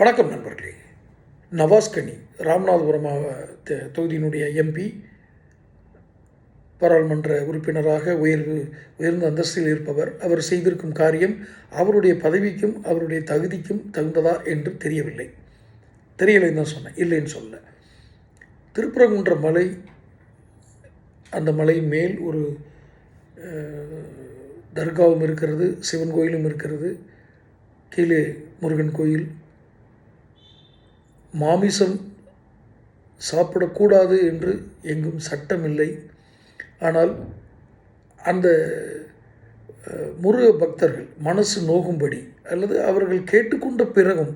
வணக்கம் நண்பர்களே. நவாஸ்கனி ராமநாதபுரம் தொகுதியினுடைய எம்பி பாராளுமன்ற உறுப்பினராக உயர்வு உயர்ந்த அந்தஸ்தில் இருப்பவர். அவர் செய்திருக்கும் காரியம் அவருடைய பதவிக்கும் அவருடைய தகுதிக்கும் தகுந்ததா என்று தெரியவில்லை. தெரியலைன்னு தான் சொன்னேன். இல்லைன்னு சொல்ல திருப்புறங்குன்ற மலை அந்த மலை மேல் ஒரு தர்காவும் இருக்கிறது சிவன் கோயிலும் இருக்கிறது. கீழே முருகன் கோயில் மாமிசம் சாப்பிடக்கூடாது என்று எங்கும் சட்டமில்லை. ஆனால் அந்த முருக பக்தர்கள் மனசு நோகும்படி அல்லது அவர்கள் கேட்டுக்கொண்ட பிறகும்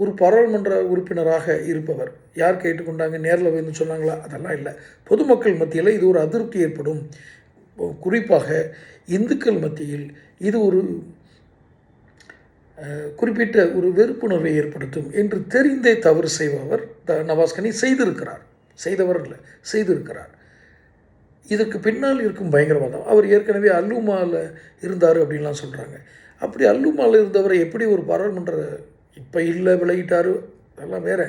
ஒரு பாராளுமன்ற உறுப்பினராக இருப்பவர். யார் கேட்டுக்கொண்டாங்க? நேரில் வந்து சொன்னாங்களா? அதெல்லாம் இல்லை. பொதுமக்கள் மத்தியில் இது ஒரு அதிருப்தி ஏற்படும். குறிப்பாக இந்துக்கள் மத்தியில் இது ஒரு குறிப்பிட்ட ஒரு வெறுப்புணர்வை ஏற்படுத்தும் என்று தெரிந்தே தவறு செய்பவர் த நவாஸ்கனி செய்திருக்கிறார். செய்தவர் இல்லை செய்திருக்கிறார். இதற்கு பின்னால் இருக்கும் பயங்கரவாதம். அவர் ஏற்கனவே அல்லுமாவில் இருந்தார் அப்படின்லாம் சொல்கிறாங்க அப்படி அல்லுமாவில் இருந்தவரை எப்படி ஒரு பாராளுமன்ற இப்போ இல்லை விளையிட்டார் அதெல்லாம் வேற.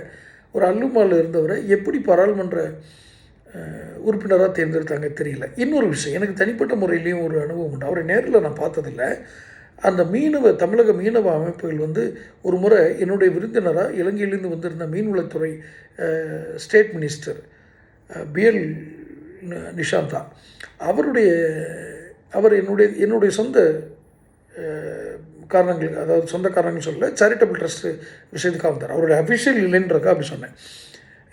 ஒரு அல்லுமாவில் இருந்தவரை எப்படி பாராளுமன்ற உறுப்பினராக தேர்ந்தெடுத்தாங்க தெரியல. இன்னொரு விஷயம் எனக்கு தனிப்பட்ட முறையிலையும் ஒரு அனுபவம் உண்டு. அவரை நேரில் நான் பார்த்ததில்ல. அந்த மீனவ தமிழக மீனவ அமைப்புகள் வந்து ஒரு முறை என்னுடைய விருந்தினராக இலங்கையிலேருந்து வந்திருந்த மீன்வளத்துறை ஸ்டேட் மினிஸ்டர் பிஎல் நிஷாந்தா. அவருடைய அவர் என்னுடைய என்னுடைய சொந்த காரணங்கள் அதாவது சொந்த காரணங்கள் சொல்ல சேரிட்டபிள் ட்ரஸ்ட்டு விஷயத்துக்காக வந்தார் அவருடைய அஃபிஷியல் இல்லைன்றக்கா அப்படி சொன்னேன்.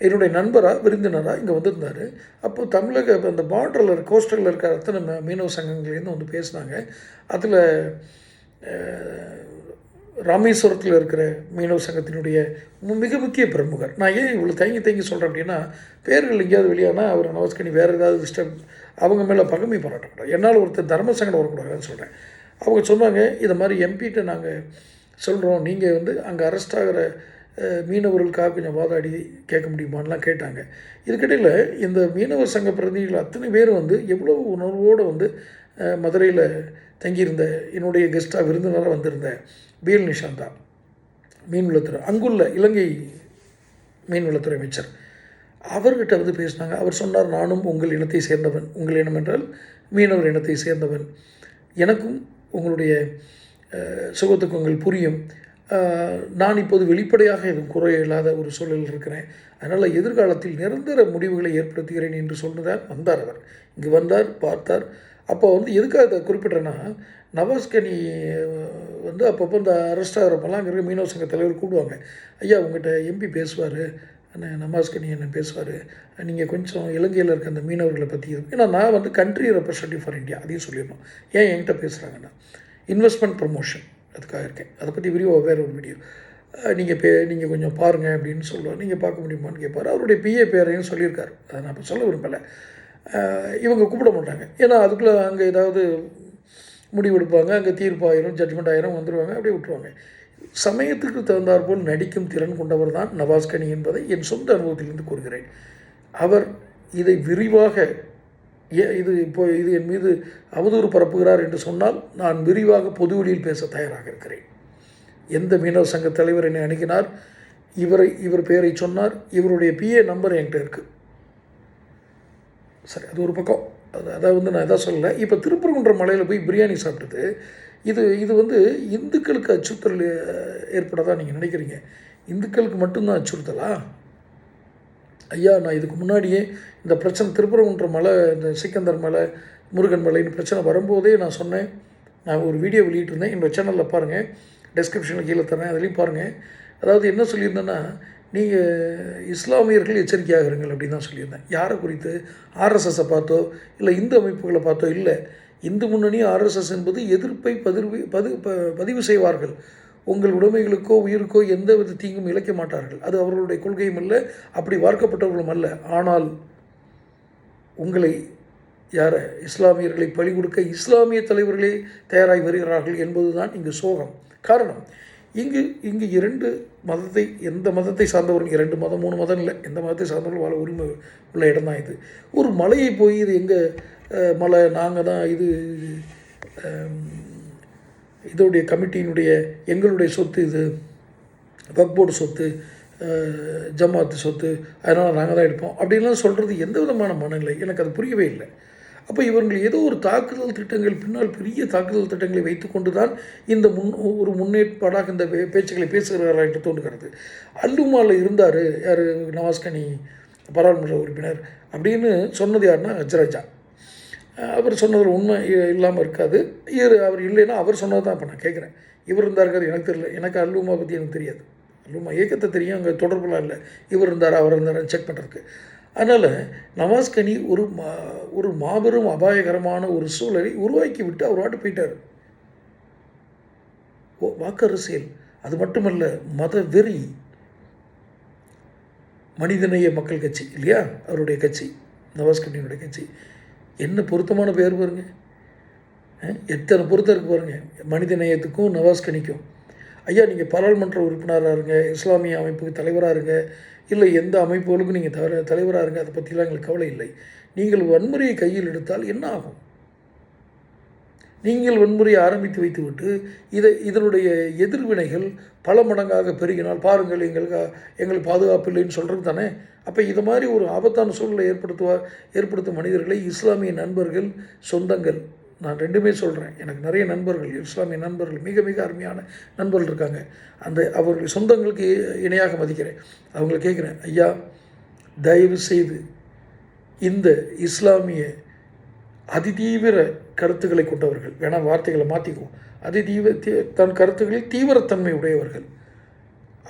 என்னுடைய நண்பராக விருந்தினராக இங்கே வந்திருந்தார். அப்போ தமிழக அந்த பார்டரில் கோஸ்டலில் இருக்கிற அத்தனை மீனவ சங்கங்கள்லேருந்து வந்து பேசினாங்க. அதில் ராமேஸ்வரத்தில் இருக்கிற மீனவ சங்கத்தினுடைய மிக முக்கிய பிரமுகர். நான் ஏன் இவ்வளோ தயங்கி தயங்கி சொல்கிறேன் அப்படின்னா பேர்கள் எங்கேயாவது வெளியானா அவர் நவஸ்கனி வேறு ஏதாவது டிஸ்டர்ப் அவங்க மேலே பகமை பாராட்டக்கூடாது. என்னால் ஒருத்தர் தர்ம சங்கடம் வரக்கூடாதுன்னு சொல்கிறேன் அவங்க சொன்னாங்க இதை மாதிரி எம்பிகிட்ட நாங்கள் சொல்கிறோம் நீங்கள் வந்து அங்கே அரெஸ்ட் ஆகிற மீனவர்களுக்காக கொஞ்சம் வாதாடி கேட்க முடியுமான்லாம் கேட்டாங்க. இதுக்கிடையில் இந்த மீனவர் சங்க பிரதிநிதிகள் அத்தனை பேர் வந்து எவ்வளோ உணர்வோடு வந்து மதுரையில் தங்கியிருந்த என்னுடைய கெஸ்ட்டாக விருந்தினராக வந்திருந்த பிஎல் நிஷாந்தா மீன்வளத்துறை அங்குள்ள இலங்கை மீன்வளத்துறை அமைச்சர். அவர்கிட்ட வந்து பேசினாங்க. அவர் சொன்னார் நானும் உங்கள் இனத்தை சேர்ந்தவன். உங்கள் இனம் என்றால் மீனவர் இனத்தை சேர்ந்தவன். எனக்கும் உங்களுடைய சுகத்துக்கங்கள் புரியும். நான் இப்போது வெளிப்படையாக எதுவும் குறை இல்லாத ஒரு சூழலில் இருக்கிறேன். அதனால் எதிர்காலத்தில் நிரந்தர முடிவுகளை ஏற்படுத்துகிறேன் என்று சொன்னதால் வந்தார் அவர். இங்கு வந்தார் பார்த்தார். அப்போ வந்து எதுக்காக அதை குறிப்பிட்றேன்னா நவாஸ்கனி வந்து அப்பப்போ இந்த அரெஸ்ட் ஆகிறப்பெல்லாம் அங்கே இருக்க மீனவ சங்க தலைவர் கூடுவாங்க ஐயா உங்கள்கிட்ட எம்பி பேசுவார் அண்ணன் நமாஸ்கனி என்ன பேசுவார் நீங்கள் கொஞ்சம் இலங்கையில் இருக்க அந்த மீனவர்களை பற்றி ஏன்னா நான் வந்து கண்ட்ரி ரெப்ரசன்டேட்டிவ் ஃபார் இந்தியா அதையும் சொல்லிடணும். ஏன் என்கிட்ட பேசுகிறாங்கன்னா இன்வெஸ்ட்மெண்ட் ப்ரொமோஷன் அதுக்காக இருக்கேன். அதை பற்றி விரிவாக வேறு ஒரு வீடியோ நீங்கள் பே நீங்கள் கொஞ்சம் பாருங்கள் அப்படின்னு சொல்லுவார். நீங்கள் பார்க்க முடியுமான்னு கேட்பார் அவருடைய பிஏ பேரையும் சொல்லியிருக்காரு. அதை நான் இப்போ சொல்ல விரும்பலை. இவங்க கூப்பிட மாட்டாங்க. ஏன்னா அதுக்குள்ளே அங்கே ஏதாவது முடிவெடுப்பாங்க அங்கே தீர்ப்பாயிரும் ஜட்ஜ்மெண்ட் ஆயிரும் வந்துடுவாங்க அப்படியே விட்டுருவாங்க. சமயத்துக்கு தகுந்தாற்போல் நடிக்கும் திறன் கொண்டவர் தான் நவாஸ்கனி என்பதை என் சொந்த அனுபவத்திலிருந்து கூறுகிறேன். அவர் இதை விரிவாக ஏ இது இப்போ இது என் மீது அவதூறு பரப்புகிறார் என்று சொன்னால் நான் விரிவாக பொதுவெளியில் பேச தயாராக இருக்கிறேன். எந்த மீனவ சங்க தலைவர் என்னை அணுகினார்? இவரை இவர் பெயரை சொன்னார். இவருடைய பிஏ நம்பர் என்கிட்ட இருக்குது சரி அது ஒரு பக்கம். அது அதை வந்து நான் எதாவது சொல்லலை. இப்போ திருப்பரங்குன்ற மலையில் போய் பிரியாணி சாப்பிட்டது இது இது வந்து இந்துக்களுக்கு அச்சுறுத்தல் அஹ், நீங்கள் நினைக்கிறீங்க? இந்துக்களுக்கு மட்டும்தான் அச்சுறுத்தலா? ஐயா நான் இதுக்கு முன்னாடியே இந்த பிரச்சனை திருப்பரங்குன்ற மலை இந்த சிக்கந்தர் மலை முருகன் மலைன்னு பிரச்சனை வரும்போதே நான் சொன்னேன். நான் ஒரு வீடியோ வெளியிட்டிருந்தேன். என்னோட சேனலில் பாருங்கள் டெஸ்கிரிப்ஷனில் கீழே தரேன். அதுலேயும் பாருங்கள் அதாவது என்ன சொல்லியிருந்தேன்னா நீங்கள் இஸ்லாமியர்கள் எச்சரிக்கையாக இருங்கள் அப்படின்னு தான் சொல்லியிருந்தேன். யாரை குறித்து? ஆர்எஸ்எஸை பார்த்தோ இல்லை இந்து அமைப்புகளை பார்த்தோ இல்லை. இந்து முன்னணி ஆர்எஸ்எஸ் என்பது எதிர்ப்பை பதிவு பது ப- பதிவு செய்வார்கள். உங்கள் உடைமைகளுக்கோ உயிருக்கோ எந்த வித தீங்கும் இழைக்க மாட்டார்கள். அது அவர்களுடைய கொள்கையும் அல்ல அப்படி வார்க்கப்பட்டவர்களும் அல்ல. ஆனால் உங்களை யார? இஸ்லாமியர்களை பழி கொடுக்க இஸ்லாமிய தலைவர்களே தயாராகி வருகிறார்கள் என்பதுதான் இங்கு சோகம். காரணம் இங்கு இங்கு இரண்டு மதத்தை எந்த மதத்தை சார்ந்தவரும் இரண்டு மதம் மூணு மதம் இல்லை எந்த மதத்தை சார்ந்தவர்கள் வாழ உரிமை உள்ள இடம் தான் இது. ஒரு மலையை போய் இது எங்கள் மலை நாங்கள் தான் இது இதோடைய கமிட்டியினுடைய எங்களுடைய சொத்து இது வக்போர்டு சொத்து ஜமாத்து சொத்து அதனால் நாங்கள் தான் எடுப்போம். அப்படின்லாம் சொல்கிறது எந்த விதமான மனநிலை? எனக்கு அது புரியவே இல்லை. அப்போ இவர்கள் ஏதோ ஒரு தாக்குதல் திட்டங்கள் பின்னால் பெரிய தாக்குதல் திட்டங்களை வைத்துக்கொண்டு தான் இந்த முன் ஒரு முன்னேற்பாடாக இந்த பே- பேச்சுக்களை பேசுகிறார்கள் என்று தோன்றுகிறது. அல்லுமாவில் இருந்தார் யார்? நவாஸ்கனி பாராளுமன்ற உறுப்பினர். அப்படின்னு சொன்னது யாருன்னா ஹஜ்ராஜா. அவர் சொன்னதில் உண்மை இல்லாமல் இருக்காது. இவர் அவர் இல்லைன்னா அவர் சொன்னது தான் இப்போ நான் கேட்குறேன். இவர் இருந்தாருக்காரு எனக்கு தெரியல. எனக்கு அல்லுமா பற்றி எனக்கு தெரியாது. அல்லுமா இயக்கத்தை தெரியும் அங்கே தொடர்புலாம் இல்லை. இவர் இருந்தார் அவர் இருந்தார் செக் பண்ணுறதுக்கு அதனால் நவாஸ்கனி ஒரு மா ஒரு மாபெரும் அபாயகரமான ஒரு சூழலை உருவாக்கி விட்டு அவர் வாட்டு போயிட்டார். ஓ வாக்கரசியல். அது மட்டுமல்ல மத வெறி மனிதநேய மக்கள் கட்சி இல்லையா? அவருடைய கட்சி நவாஸ்கனியுடைய கட்சி. என்ன பொருத்தமான பேர் பாருங்க. எத்தனை பொருத்தம் இருக்கு பாருங்க. மனித நேயத்துக்கும் நவாஸ்கனிக்கும். ஐயா நீங்கள் பாராளுமன்ற உறுப்பினராக இருங்க இஸ்லாமிய அமைப்புக்கு தலைவராக இருங்க. இல்லை எந்த அமைப்புகளுக்கும் நீங்கள் தவிர தலைவராக இருங்க அதை பற்றிலாம் எங்களுக்கு கவலை இல்லை. நீங்கள் வன்முறையை கையில் எடுத்தால் என்ன ஆகும்? நீங்கள் வன்முறையை ஆரம்பித்து வைத்துவிட்டு இதை இதனுடைய எதிர்வினைகள் பல மடங்காக பெருகினால் பாருங்கள் எங்களுக்கு எங்களுக்கு பாதுகாப்பு இல்லைன்னு சொல்கிறது தானே? அப்போ இது மாதிரி ஒரு ஆபத்தான சூழலை ஏற்படுத்துவார் ஏற்படுத்தும் மனிதர்களை இஸ்லாமிய நண்பர்கள் சொந்தங்கள் நான் ரெண்டுமே சொல்கிறேன் எனக்கு நிறைய நண்பர்கள் இஸ்லாமிய நண்பர்கள் மிக மிக அருமையான நண்பர்கள் இருக்காங்க. அந்த அவர்கள் சொந்தங்களுக்கு இணையாக மதிக்கிறேன். அவங்கள கேட்குறேன் ஐயா தயவு செய்து இந்த இஸ்லாமிய அதிதீவிர கருத்துக்களை கொண்டவர்கள் வேணால் வார்த்தைகளை மாற்றிக்குவோம் அதிதீவ தன் கருத்துக்களில் தீவிரத்தன்மை உடையவர்கள்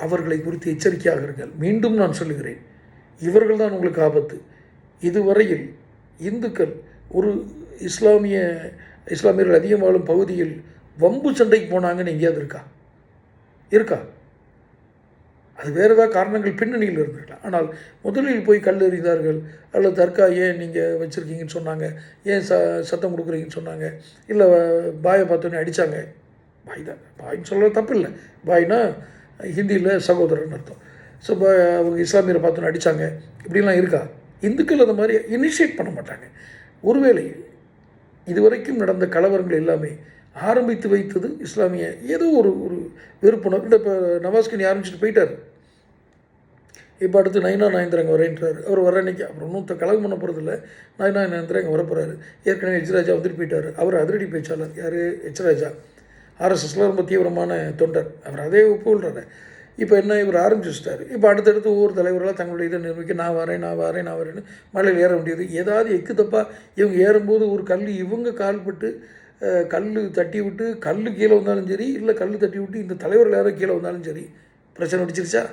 அவர்களை குறித்து எச்சரிக்கையாக இருங்கள். மீண்டும் நான் சொல்லுகிறேன் இவர்கள் தான் உங்களுக்கு ஆபத்து. இதுவரையில் இந்துக்கள் ஒரு இஸ்லாமிய இஸ்லாமியர்கள் அதிகம் வாழும் பகுதியில் வம்பு சண்டைக்கு போனாங்கன்னு எங்கேயாவது இருக்கா? இருக்கா? அது வேறு ஏதாவது காரணங்கள் பின்னணியில் இருந்திருக்கலாம். ஆனால் முதலில் போய் கல் எறிந்தார்கள். அல்லது தர்கா ஏன் நீங்கள் வச்சுருக்கீங்கன்னு சொன்னாங்க. ஏன் ச சத்தம் கொடுக்குறீங்கன்னு சொன்னாங்க. இல்லை பாயை பார்த்தோன்னே அடித்தாங்க பாய் தான். பாய்ன்னு சொல்ல தப்பு இல்லை பாய்னா ஹிந்தியில் சகோதரன் அர்த்தம். ஸோ பா அவங்க இஸ்லாமியரை பார்த்தோன்னே அடித்தாங்க இப்படிலாம் இருக்கா? இந்துக்கள் அந்த மாதிரி இனிஷியேட் பண்ண மாட்டாங்க. ஒருவேளை இதுவரைக்கும் நடந்த கலவரங்கள் எல்லாமே ஆரம்பித்து வைத்தது இஸ்லாமிய ஏதோ ஒரு ஒரு வெறுப்புணர்வு. இல்லை இப்போ நவாஸ்கனி ஆரம்பிச்சுட்டு போயிட்டார். இப்போ அடுத்து நைனா நாயந்திரங்க வரேன்றார். அவர் வர அன்னைக்கு அப்புறம் இன்னும் கலகம் பண்ண போகிறதில்ல நைனா நாயந்திரன் அங்கே வரப்போகிறாரு ஏற்கனவே எச்ராஜா வந்துட்டு போயிட்டார். அவர் அதிரடி பேச்சாளர். யார்? எச்ராஜா ஆர்எஸ்எஸ்ல ரொம்ப தீவிரமான தொண்டர். அவர் அதே ஒப்புக்கொள்கிறாரு இப்போ என்ன இவர் ஆரம்பிச்சுட்டார். இப்போ அடுத்தடுத்து ஒவ்வொரு தலைவர்களாக தங்களுடைய இதை நிர்மிக்க நான் வரேன் நான் வரேன் நான் வரேன்னு மலையில் ஏற வேண்டியது. ஏதாவது எக்கு தப்பாக இவங்க ஏறும்போது ஒரு கல் இவங்க கால்பட்டு கல் தட்டி விட்டு கல் கீழே வந்தாலும் சரி இல்லை கல் தட்டி விட்டு இந்த தலைவர்கள் யாரோ கீழே வந்தாலும் சரி பிரச்சனை அடிச்சிருச்சா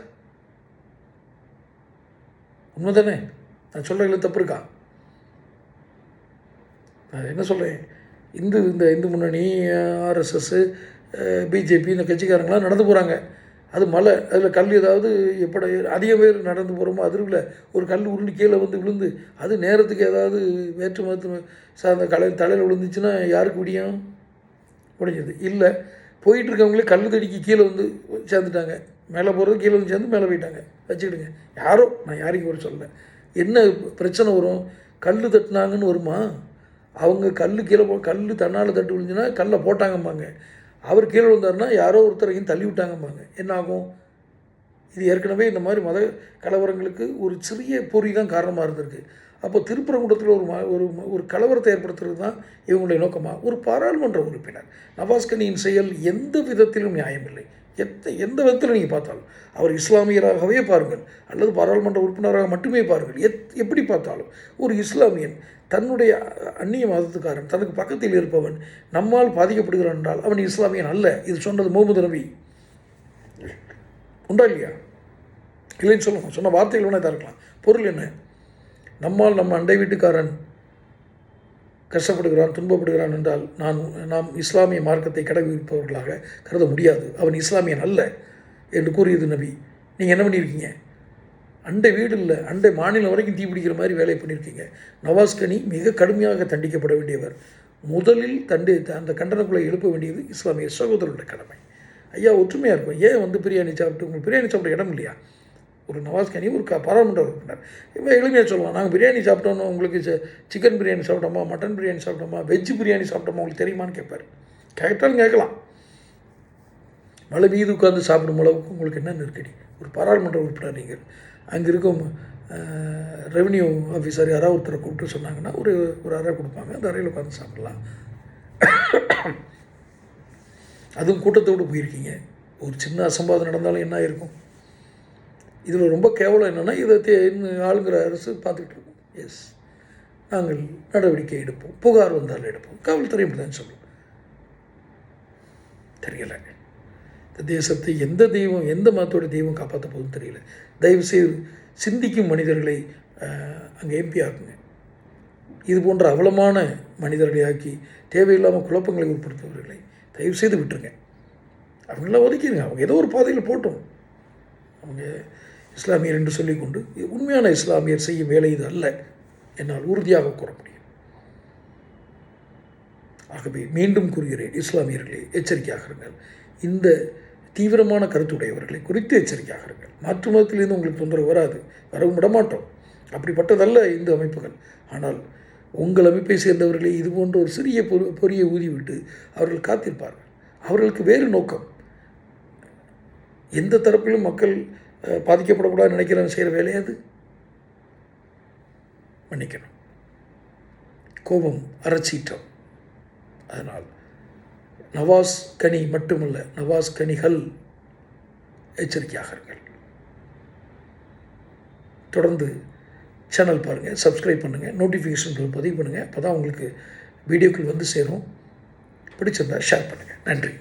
உண்மை தானே நான் சொல்கிறதுல தப்பு இருக்கா? நான் என்ன சொல்கிறேன் இந்து இந்த இந்து முன்னணி ஆர்எஸ்எஸ்ஸு பிஜேபி இந்த கட்சிக்காரங்களாம் நடந்து போகிறாங்க அது மலை அதில் கல் ஏதாவது எப்படி அதிக பேர் நடந்து போகிறோமோ அதிர்வில் ஒரு கல் உருண்டு கீழே வந்து விழுந்து அது நேரத்துக்கு ஏதாவது வேற்று மதத்து சார்ந்த கலை தலையில் விழுந்துச்சுன்னா யாருக்கு விடியும்? முடிஞ்சது இல்லை போயிட்டு இருக்கவங்களே கல் தடிக்கு கீழே வந்து சேர்ந்துட்டாங்க. மேலே போகிறது கீழே வந்து சேர்ந்து மேலே போயிட்டாங்க. வச்சுக்கிடுங்க. யாரோ நான் யாரையும் ஒரு சொல்ல என்ன பிரச்சனை வரும்? கல் தட்டினாங்கன்னு வருமா? அவங்க கல் கீழே போ கல் தன்னால் தட்டு விழுந்துன்னா கல்லை போட்டாங்கம்பாங்க. அவர் கீழே விழுந்தாருன்னா யாரோ ஒருத்தரையும் தள்ளி விட்டாங்கம்பாங்க. என்ன ஆகும்? இது ஏற்கனவே இந்த மாதிரி மத கலவரங்களுக்கு ஒரு சிறிய பொறி தான் காரணமாக இருந்திருக்கு. அப்போ திருப்பரங்குடத்தில் ஒரு ம- ஒரு ஒரு கலவரத்தை ஏற்படுத்துறது தான் இவங்களுடைய நோக்கமாக ஒரு பாராளுமன்ற உறுப்பினர். நவாஸ்கனியின் செயல் எந்த விதத்திலும் நியாயமில்லை. எத்த எந்த விதத்தில் நீங்கள் பார்த்தாலும். அவர் இஸ்லாமியராகவே பாருங்கள். அல்லது பாராளுமன்ற உறுப்பினராக மட்டுமே பாருங்கள். எத் எப்படி பார்த்தாலும் ஒரு இஸ்லாமியன் தன்னுடைய அந்நிய மதத்துக்காரன் தனக்கு பக்கத்தில் இருப்பவன் நம்மால் பாதிக்கப்படுகிறான் என்றால் அவன் இஸ்லாமியன் அல்ல. இது சொன்னது முகமது நபி. உண்டா இல்லையா? இல்லைன்னு சொல்லுங்க. சொன்ன வார்த்தைகள் வேணா இதாக இருக்கலாம். பொருள் என்ன? நம்மால் நம்ம அண்டை வீட்டுக்காரன் கஷ்டப்படுகிறான் துன்பப்படுகிறான் என்றால் நான் நாம் இஸ்லாமிய மார்க்கத்தை கடைபிடிப்பவர்களாக கருத முடியாது. அவன் இஸ்லாமியன் அல்ல என்று கூறியது நபி. நீங்கள் என்ன பண்ணியிருக்கீங்க? அண்டை வீடு இல்லை அண்டை மாநிலம் வரைக்கும் தீ பிடிக்கிற மாதிரி வேலை பண்ணியிருக்கீங்க. நவாஸ்கனி மிக கடுமையாக தண்டிக்கப்பட வேண்டியவர். முதலில் தண்டி அந்த கண்டனக்குள்ளே எழுப்ப வேண்டியது இஸ்லாமிய சகோதரருடைய கடமை. ஐயா ஒற்றுமையாக இருக்கும். ஏன் வந்து பிரியாணி சாப்பிட்டு உங்களுக்கு பிரியாணி சாப்பிட இடம் இல்லையா? ஒரு நவாஸ்கனி ஒரு க பாராளுமன்ற உறுப்பினர். இப்போ எளிமையாக சொல்லலாம். நாங்கள் பிரியாணி சாப்பிட்டோன்னு உங்களுக்கு சிக்கன் பிரியாணி சாப்பிட்டோமா மட்டன் பிரியாணி சாப்பிட்டோமா வெஜ் பிரியாணி சாப்பிட்டோமா உங்களுக்கு தெரியுமான்னு கேட்பார் கேட்டாலும் கேட்கலாம். மலை மீது உட்காந்து சாப்பிடும் அளவுக்கு உங்களுக்கு என்ன நெருக்கடி ஒரு பாராளுமன்ற உறுப்பினர் நீங்கள் அங்கே இருக்கும் ரெவன்யூ ஆஃபீஸர் யாராவது ஒருத்தரை கூப்பிட்டு சொன்னாங்கன்னா ஒரு ஒரு அறை கொடுப்பாங்க. அந்த அறையில் உட்காந்து சாப்பிடலாம். அதுவும் கூட்டத்தோடு போயிருக்கீங்க. ஒரு சின்ன அசம்பாதம் நடந்தாலும் என்ன இருக்கும் இதில் ரொம்ப கேவலம் என்னென்னா இதை தே- ஆளுங்கிற அரசு பார்த்துக்கிட்டு இருக்கோம். எஸ் நாங்கள் நடவடிக்கை எடுப்போம். புகார் வந்தால் எடுப்போம். காவல்துறை இப்படி தான் சொல்லும். தெரியல. இந்த தேசத்தை எந்த தெய்வம் எந்த மதத்தோட தெய்வம் காப்பாற்ற போகுதுன்னு தெரியல. தயவு செய்து சிந்திக்கும் மனிதர்களை அங்கே எம்பி ஆக்குங்க. இது போன்ற அவலமான மனிதர்களை ஆக்கி தேவையில்லாமல் குழப்பங்களை ஏற்படுத்துபவர்களை தயவு செய்து விட்டுருங்க. அவங்களாம் ஒதுக்கிடுங்க அவங்க ஏதோ ஒரு பாதையில் போட்டோம். அவங்க இஸ்லாமியர் என்று சொல்லிக்கொண்டு உண்மையான இஸ்லாமியர் செய்யும் வேலை இது அல்ல என்னால் உறுதியாக கூற முடியும். ஆகவே மீண்டும் கூறுகிறேன் இஸ்லாமியர்களே எச்சரிக்கையாக இருங்கள். இந்த தீவிரமான கருத்துடையவர்களை குறித்து எச்சரிக்கையாக இருங்கள். மாற்று மதத்திலிருந்து உங்களுக்கு தொந்தரவு வராது வரவும் விடமாட்டோம். அப்படிப்பட்டதல்ல இந்த அமைப்புகள். ஆனால் உங்கள் அமைப்பை சேர்ந்தவர்களை இது போன்ற ஒரு சிறிய பொரு பொறியை ஊதிவிட்டு அவர்கள் காத்திருப்பார்கள். அவர்களுக்கு வேறு நோக்கம். எந்த தரப்பிலும் மக்கள் பாதிக்கப்படக்கூடாதுன்னு நினைக்கிறவன் செய்கிற வேலையா அது? மன்னிக்கணும். கோபம் அறச்சீற்றம். அதனால் நவாஸ் கனி மட்டுமல்ல நவாஸ் கனிகள் எச்சரிக்கையாக இருங்கள். தொடர்ந்து சேனல் பாருங்கள் சப்ஸ்கிரைப் பண்ணுங்கள் நோட்டிஃபிகேஷன் பதிவு பண்ணுங்கள் அப்போ தான் உங்களுக்கு வீடியோக்கள் வந்து சேரும். பிடிச்சிருந்தா ஷேர் பண்ணுங்கள் நன்றி.